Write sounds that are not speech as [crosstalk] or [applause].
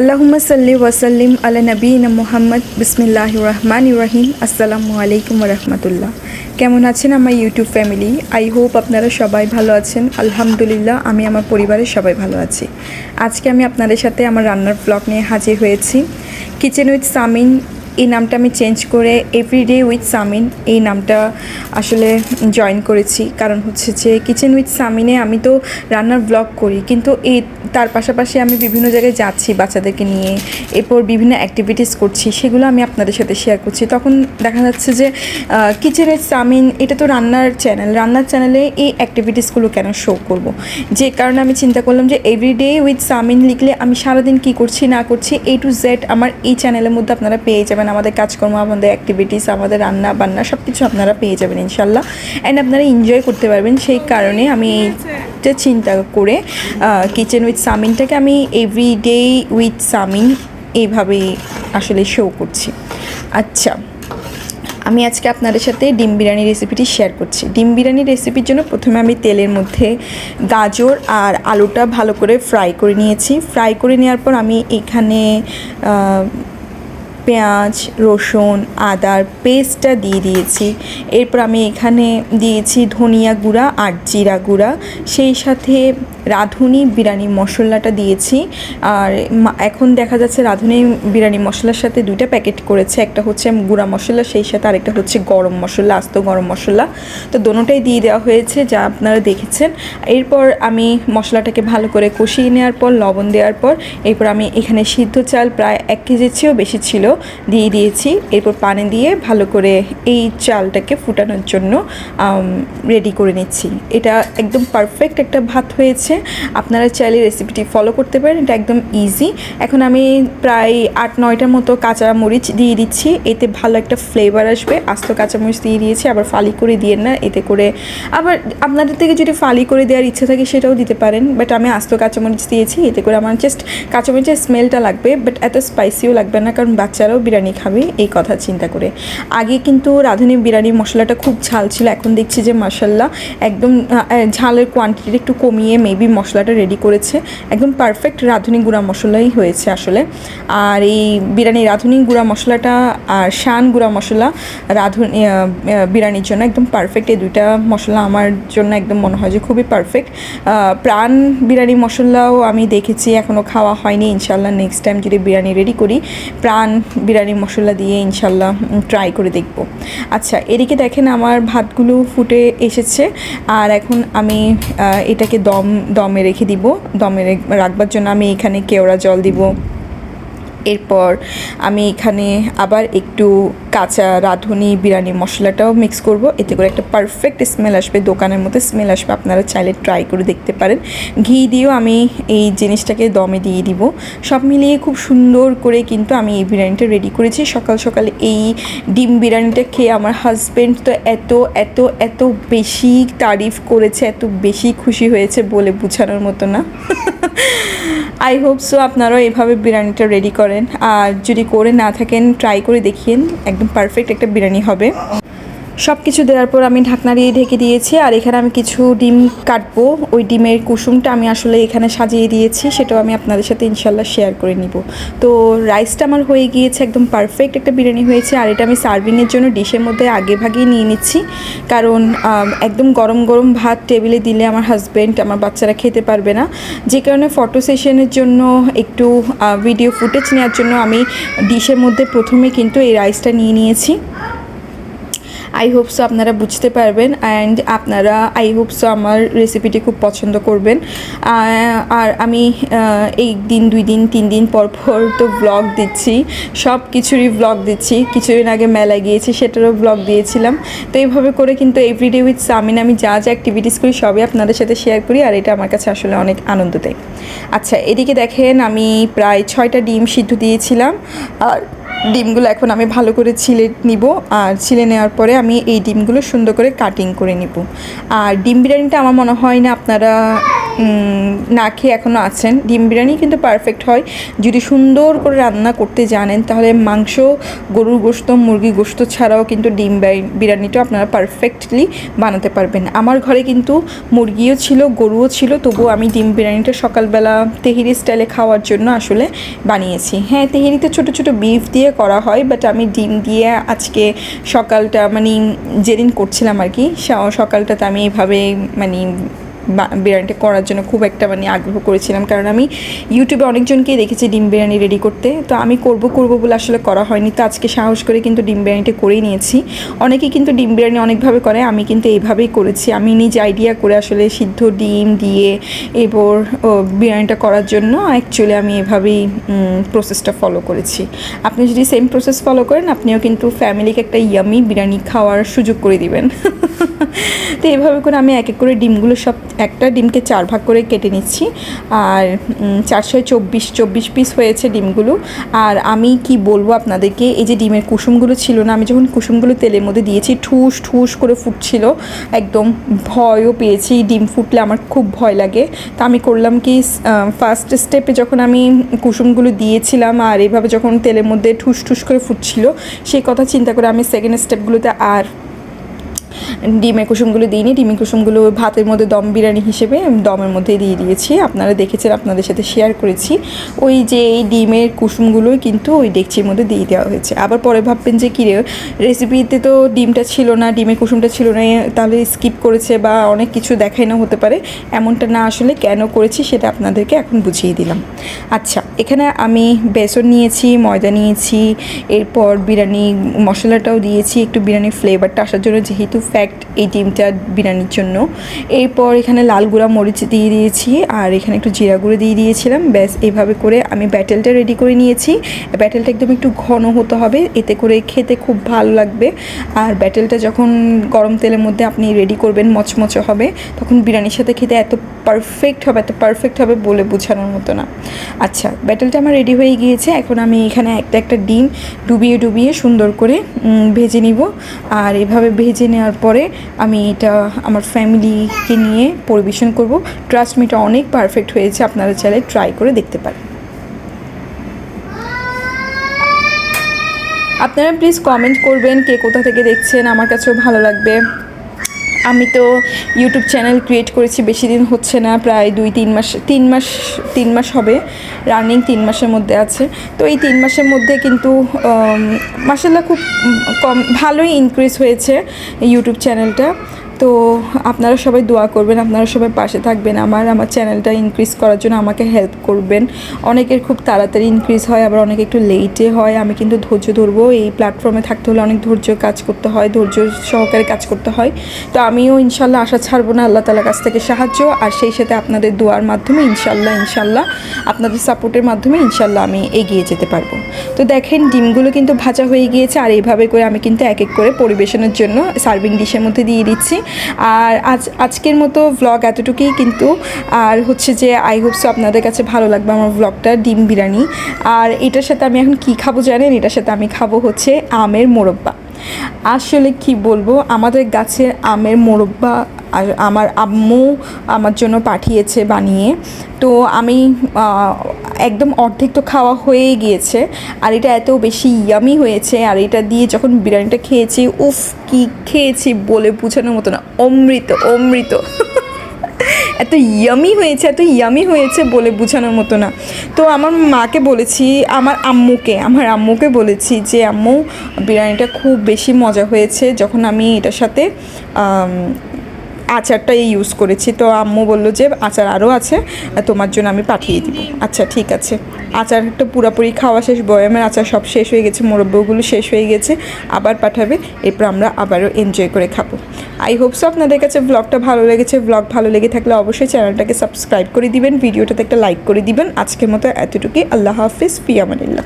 আল্লাহুম্মা সাল্লি ওয়াসাল্লিম আলা নবীন মোহাম্মদ বিসমিল্লাহ রহমান রহিম। আসসালামু আলাইকুম রহমতুল্লাহ। কেমন আছেন আমার ইউটিউব ফ্যামিলি? আই হোপ আপনারা সবাই ভালো আছেন। আলহামদুলিল্লাহ, আমি আমার পরিবারের সবাই ভালো আছি। আজকে আমি আপনাদের সাথে আমার রান্নার ব্লগ নিয়ে হাজির হয়েছি। কিচেন উইথ সামিন এই নামটা আমি চেঞ্জ করে এভরিডে উইথ সামিন এই নামটা আসলে জয়েন করেছি। কারণ হচ্ছে যে কিচেন উইথ সামিনে আমি তো রান্নার ব্লগ করি, কিন্তু এই তার পাশাপাশি আমি বিভিন্ন জায়গায় যাচ্ছি বাচ্চাদেরকে নিয়ে, এরপর বিভিন্ন অ্যাক্টিভিটিস করছি, সেগুলো আমি আপনাদের সাথে শেয়ার করছি। তখন দেখা যাচ্ছে যে কিচেনের সামিন এটা তো রান্নার চ্যানেল রান্নার চ্যানেলে এই অ্যাক্টিভিটিসগুলো কেন শো করব? যে কারণে আমি চিন্তা করলাম যে এভরিডে উইথ সামিন লিখলে আমি সারাদিন কী করছি, না করছি এ টু জেড আমার এই চ্যানেলের মধ্যে আপনারা পেয়ে যাবেন। আমাদের কাজকর্ম, আমাদের অ্যাক্টিভিটিস আমাদের রান্না, বান্না সব কিছু আপনারা পেয়ে যাবেন ইনশাল্লাহ অ্যান্ড আপনারা এনজয় করতে পারবেন। সেই কারণে আমি এইটা চিন্তা করে কিচেন উইথ সামিনটাকে আমি এভরিডে উইথ সামিন এইভাবেই আসলে শো করছি। আচ্ছা আমি আজকে আপনাদের সাথে ডিম বিরিয়ানি রেসিপিটি শেয়ার করছি। ডিম বিরিয়ানি রেসিপির জন্য প্রথমে আমি তেলের মধ্যে গাজর আর আলুটা ভালো করে ফ্রাই করে নিয়েছি। ফ্রাই করে নেওয়ার পর আমি এখানে পেঁয়াজ, রসুন, আদার পেস্টটা দিয়ে দিয়েছি। এরপর আমি এখানে দিয়েছি ধনিয়া গুঁড়া আর জিরা গুঁড়া। সেই সাথে রাঁধুনি বিরিয়ানি মশলাটা দিয়েছি। আর এখন দেখা যাচ্ছে রাঁধুনি বিরিয়ানি মশলার সাথে দুইটা প্যাকেট করেছে। একটা হচ্ছে গুঁড়া মশলা, সেই সাথে আরেকটা হচ্ছে গরম মশলা, আস্ত গরম মশলা। তো দোনোটাই দিয়ে দেওয়া হয়েছে, যা আপনারা দেখেছেন। এরপর আমি মশলাটাকে ভালো করে কষিয়ে নেওয়ার পর, লবণ দেওয়ার পর, এরপর আমি এখানে সিদ্ধ চাল প্রায় এক কেজির চেয়েও বেশি ছিল। দিয়ে দিয়েছি। এরপর পানি দিয়ে ভালো করে এই চালটাকে ফুটানোর জন্য রেডি করে নিচ্ছি। এটা একদম পারফেক্ট একটা ভাত হয়েছে। আপনারা চাইলে রেসিপিটি ফলো করতে পারেন, এটা একদম ইজি এখন আমি প্রায় আট নয়টার মতো কাঁচা মরিচ দিয়ে দিচ্ছি। এতে ভালো একটা ফ্লেভার আসবে। আস্ত কাঁচামরিচ দিয়ে দিয়েছি, আবার ফালি করে দিয়ে না, এতে করে আবার আপনাদের থেকে যদি ফালি করে দেওয়ার ইচ্ছা থাকে সেটাও দিতে পারেন। বাট আমি আস্ত কাঁচামরিচ দিয়েছি, এতে করে আমার জাস্ট কাঁচামরিচের স্মেলটা লাগবে বাট এত স্পাইসিও লাগবে না, কারণ বাচ্চারাও বিরিয়ানি খাবে, এই কথা চিন্তা করে। আগে কিন্তু রাঁধুনি বিরিয়ানি মশলাটা খুব ঝাল ছিল, এখন দেখছি যে মাসাল্লাহ একদম ঝালের কোয়ান্টিটি একটু কমিয়ে মেবি মশলাটা রেডি করেছে। একদম পারফেক্ট রাঁধুনি গুঁড়া মশলাই হয়েছে আসলে। আর এই বিরিয়ানি, রাঁধুনি গুঁড়া মশলাটা আর শান গুঁড়া মশলা রাঁধুনি বিরিয়ানির জন্য একদম পারফেক্ট এই দুইটা মশলা আমার জন্য একদম মনে হয় যে খুবই পারফেক্ট প্রাণ বিরিয়ানি মশলাও আমি দেখেছি এখনও খাওয়া হয়নি। ইনশাল্লাহ নেক্সট টাইম যদি বিরিয়ানি রেডি করি, প্রাণ বিরিয়ানি মশলা দিয়ে ইনশাল্লাহ ট্রাই করে দেখব। আচ্ছা এদিকে দেখেন আমার ভাতগুলো ফুটে এসেছে, আর এখন আমি এটাকে দম, দমে রেখে দিব। দমে রাখবার জন্য আমি এখানে কেওড়া জল দিব। এরপর আমি এখানে আবার একটু কাঁচা রাঁধুনি, বিরিয়ানি মশলাটাও মিক্স করব। এতে করে একটা পারফেক্ট স্মেল আসবে, দোকানের মতো স্মেল আসবে। আপনারা চাইলে ট্রাই করে দেখতে পারেন। ঘি দিয়েও আমি এই জিনিসটাকে দমে দিয়ে দিব। সব মিলিয়ে খুব সুন্দর করে কিন্তু আমি এই বিরিয়ানিটা রেডি করেছি। সকাল সকালে এই ডিম বিরিয়ানিটা খেয়ে আমার হাজব্যান্ড তো এত এত এত বেশি তারিফ করেছে, এত বেশি খুশি হয়েছে বলে বোঝানোর মতো না। [laughs] আই হোপ সো আপনারাও এভাবে বিরিয়ানিটা রেডি করেন। আর যদি করে না থাকেন ট্রাই করে দেখিয়েন একদম পারফেক্ট একটা বিরিয়ানি হবে। সব কিছু দেওয়ার পর আমি ঢাকনা দিয়ে ঢেকে দিয়েছি, আর এখানে আমি কিছু ডিম কাটবো। ওই ডিমের কুসুমটা আমি আসলে এখানে সাজিয়ে দিয়েছি, সেটাও আমি আপনাদের সাথে ইনশাল্লাহ শেয়ার করে নিব। তো রাইসটা আমার হয়ে গিয়েছে একদম পারফেক্ট একটা বিরিয়ানি হয়েছে, আর এটা আমি সার্ভিংয়ের জন্য ডিশের মধ্যে আগে ভাগেই নিয়ে নিচ্ছি। কারণ একদম গরম গরম ভাত টেবিলে দিলে আমার হাজব্যান্ড আমার বাচ্চারা খেতে পারবে না। যে কারণে ফটো সেশনের জন্য একটু ভিডিও ফুটেজ নেওয়ার জন্য আমি ডিশের মধ্যে প্রথমে কিন্তু এই রাইসটা নিয়ে নিয়েছি। আই হোপ সো আপনারা বুঝতে পারবেন অ্যান্ড আপনারা আই হোপ সো আমার রেসিপিটি খুব পছন্দ করবেন। আর আমি এই দিন, দুই দিন, তিন দিন পর পর তো ব্লগ দিচ্ছি। সব কিছুরই ব্লগ দিচ্ছি। কিছুদিন আগে মেলায় গিয়েছি, সেটারও ব্লগ দিয়েছিলাম। তো এইভাবে করে কিন্তু এভরিডে উইথ সামিন আমি যা যা অ্যাক্টিভিটিস করি, সবই আপনাদের সাথে শেয়ার করি আর এটা আমার কাছে আসলে অনেক আনন্দ দেয়। আচ্ছা এদিকে দেখেন আমি প্রায় ছয়টা ডিম সিদ্ধ দিয়েছিলাম। আর ডিমগুলো এখন আমি ভালো করে ছিলে নিব আর ছিলে নেওয়ার পরে আমি এই ডিমগুলো সুন্দর করে কাটিং করে নিব। আর ডিম বিরিয়ানিটা আমার মনে হয় না আপনারা না খেয়ে এখনও আছেন। ডিম বিরিয়ানি কিন্তু পারফেক্ট হয়। যদি সুন্দর করে রান্না করতে জানেন, তাহলে মাংস, গরুর গোশত মুরগি গোশত ছাড়াও কিন্তু ডিম বিরি- বিরিয়ানিটা আপনারা পারফেক্টলি বানাতে পারবেন। আমার ঘরে কিন্তু মুরগিও ছিল, গরুও ছিল, তবুও আমি ডিম বিরিয়ানিটা সকালবেলা তেহেরি স্টাইলে খাওয়ার জন্য আসলে বানিয়েছি। হ্যাঁ তেহেরিতে ছোট ছোট বিফ দিয়ে করা হয় বাট আমি ডিম দিয়ে আজকে সকালটা মানে যেদিন করছিলাম আর কি সকালটাতে আমি এভাবে মানে বিরিয়ানিটা করার জন্য খুব একটা মানে আগ্রহ করেছিলাম। কারণ আমি ইউটিউবে অনেকজনকেই দেখেছি ডিম বিরিয়ানি রেডি করতে। তো আমি করব করব বলে আসলে করা হয়নি। তো আজকে সাহস করে কিন্তু ডিম বিরিয়ানিটা করেই নিয়েছি। অনেকেই কিন্তু ডিম বিরিয়ানি অনেকভাবে করে, আমি কিন্তু এইভাবেই করেছি। আমি নিজে আইডিয়া করে আসলে সিদ্ধ ডিম দিয়ে এবার বিরিয়ানিটা করার জন্য অ্যাকচুয়ালি আমি এভাবেই প্রসেসটা ফলো করেছি। আপনি যদি সেম প্রসেস ফলো করেন, আপনিও কিন্তু ফ্যামিলিকে একটা ইয়ামি বিরিয়ানি খাওয়ার সুযোগ করে দিবেন। [laughs] তো এভাবে করে আমি এক এক করে ডিমগুলো সব একটা ডিমকে চার ভাগ করে কেটে নিচ্ছি। আর চারশো চব্বিশ চব্বিশ পিস হয়েছে ডিমগুলো। আর আমি কি বলব আপনাদেরকে, এই যে ডিমের কুসুমগুলো ছিল না, আমি যখন কুসুমগুলো তেলের মধ্যে দিয়েছি, ঠুস ঠুস করে ফুটছিল। একদম ভয়ও পেয়েছি, ডিম ফুটলে আমার খুব ভয় লাগে। তা আমি করলাম কি ফার্স্ট স্টেপে যখন আমি কুসুমগুলো দিয়েছিলাম, আর এভাবে যখন তেলের মধ্যে ঠুস ঠুস করে ফুটছিল, সেই কথা চিন্তা করে আমি সেকেন্ড স্টেপগুলোতে আর ডিমের কুসুমগুলো দিইনি। ডিমের কুসুমগুলো ভাতের মধ্যে দম বিরিয়ানি হিসেবে দমের মধ্যে দিয়ে দিয়েছি। আপনারা দেখেছেন, আপনাদের সাথে শেয়ার করেছি। ওই যে এই ডিমের কুসুমগুলোই কিন্তু ওই ডেকচির মধ্যে দিয়ে দেওয়া হয়েছে। আবার পরে ভাববেন যে কী রেসিপিতে তো ডিমটা ছিল না, ডিমের কুসুমটা ছিল না তাহলে স্কিপ করেছে বা অনেক কিছু দেখাই না হতে পারে। এমনটা না আসলে কেন করেছি সেটা আপনাদেরকে এখন বুঝিয়ে দিলাম। আচ্ছা এখানে আমি বেসন নিয়েছি, ময়দা নিয়েছি, এরপর বিরিয়ানি মশলাটাও দিয়েছি, একটু বিরিয়ানির ফ্লেভারটা আসার জন্য যেহেতু ফ্যাক্ট এই ডিমটা বিরিয়ানির জন্য। এরপর এখানে লাল গুঁড়া মরিচ দিয়ে দিয়েছি, আর এখানে একটু জিরা গুঁড়ো দিয়ে দিয়েছিলাম। ব্যাস এইভাবে করে আমি ব্যাটেলটা রেডি করে নিয়েছি। ব্যাটেলটা একদম একটু ঘন হতে হবে, এতে করে খেতে খুব ভালো লাগবে। আর ব্যাটেলটা যখন গরম তেলের মধ্যে আপনি রেডি করবেন, মচমচে হবে, তখন বিরিয়ানির সাথে খেতে এত পারফেক্ট হবে, এত পারফেক্ট হবে বলে বোঝানোর মতো না। আচ্ছা ব্যাটেলটা আমার রেডি হয়ে গিয়েছে। এখন আমি এখানে একটা একটা ডিম ডুবিয়ে ডুবিয়ে সুন্দর করে ভেজে নিব। আর এভাবে ভেজে নেওয়ার পরে আমি এটা আমার ফ্যামিলিকে নিয়ে পরিবেশন করব। ট্রাস্ট মিটা অনেক পারফেক্ট হয়েছে, আপনারা চাইলে ট্রাই করে দেখতে পারেন। আপনারা প্লিজ কমেন্ট করবেন কে কোথা থেকে দেখছেন, আমার কাছেও ভালো লাগবে। আমি তো ইউটিউব চ্যানেল ক্রিয়েট করেছি, বেশি দিন হচ্ছে না, প্রায় দুই, তিন মাস তিন মাস তিন মাস হবে রানিং তিন মাসের মধ্যে আছে। তো এই তিন মাসের মধ্যে কিন্তু মাসাল্লাহ খুব কম, ভালোই ইনক্রিজ হয়েছে ইউটিউব চ্যানেলটা তো আপনারা সবাই দোয়া করবেন, আপনারা সবাই পাশে থাকবেন, আমার আমার চ্যানেলটা ইনক্রিজ করার জন্য আমাকে হেল্প করবেন। অনেকের খুব তাড়াতাড়ি ইনক্রিজ হয়, আবার অনেকে একটু লেটে হয়। আমি কিন্তু ধৈর্য ধরবো, এই প্ল্যাটফর্মে থাকতে হলে অনেক ধৈর্য কাজ করতে হয়, ধৈর্য সহকারে কাজ করতে হয়। তো আমিও ইনশাল্লাহ আশা ছাড়বো না, আল্লাহ তালার কাছ থেকে সাহায্য, আর সেই সাথে আপনাদের দোয়ার মাধ্যমে ইনশাল্লাহ ইনশাল্লাহ আপনাদের সাপোর্টের মাধ্যমে ইনশাল্লাহ আমি এগিয়ে যেতে পারব। তো দেখেন, ডিমগুলো কিন্তু ভাজা হয়ে গিয়েছে, আর এইভাবে করে আমি কিন্তু এক এক করে পরিবেশনের জন্য সার্ভিং ডিশের মধ্যে দিয়ে দিচ্ছি। আর আজ, আজকের মতো ভ্লগ এতটুকুই কিন্তু। আর হচ্ছে যে আই হোপসো আপনাদের কাছে ভালো লাগবে আমার ভ্লগটা ডিম বিরিয়ানি। আর এটার সাথে আমি এখন কি খাব জানেন? এটার সাথে আমি খাব হচ্ছে আমের মোরব্বা। আসলে কি বলব, আমাদের গাছের আমের মোরব্বা আর আমার আম্মু আমার জন্য পাঠিয়েছে বানিয়ে। তো আমি একদম অর্ধেক তো খাওয়া হয়ে গিয়েছে। আর এটা এত বেশি ইয়ামি হয়েছে। আর এটা দিয়ে যখন বিরিয়ানিটা খেয়েছি, উফ, কি খেয়েছি বলে বোঝানোর মতো না। অমৃত অমৃত। এত ইয়ামি হয়েছে, এত ইয়ামি হয়েছে বলে বোঝানোর মতো না। তো আমার মাকে বলেছি, আমার আম্মুকে আমার আম্মুকে বলেছি যে, আম্মু, বিরিয়ানিটা খুব বেশি মজা হয়েছে যখন আমি এটার সাথে আম, আচারটা ইউজ করেছি। তো আম্মু বলল যে আচার আরও আছে তোমার জন্য আমি পাঠিয়ে দিব। আচ্ছা ঠিক আছে। আচারটা পুরোপুরি খাওয়া শেষ বয়ামের আচার সব শেষ হয়ে গেছে মোরব্বগুলো শেষ হয়ে গেছে আবার পাঠাবে এরপর আমরা আবারও এনজয় করে খাব। আই হোপসো আপনাদের কাছে ব্লগটা ভালো লেগেছে। ব্লগ ভালো লেগে থাকলে অবশ্যই চ্যানেলটাকে সাবস্ক্রাইব করে দিবেন ভিডিওটাতে একটা লাইক করে দিবেন। আজকের মতো এতটুকুই। আল্লাহ হাফিজ ফিয়ামানিল্লাহ।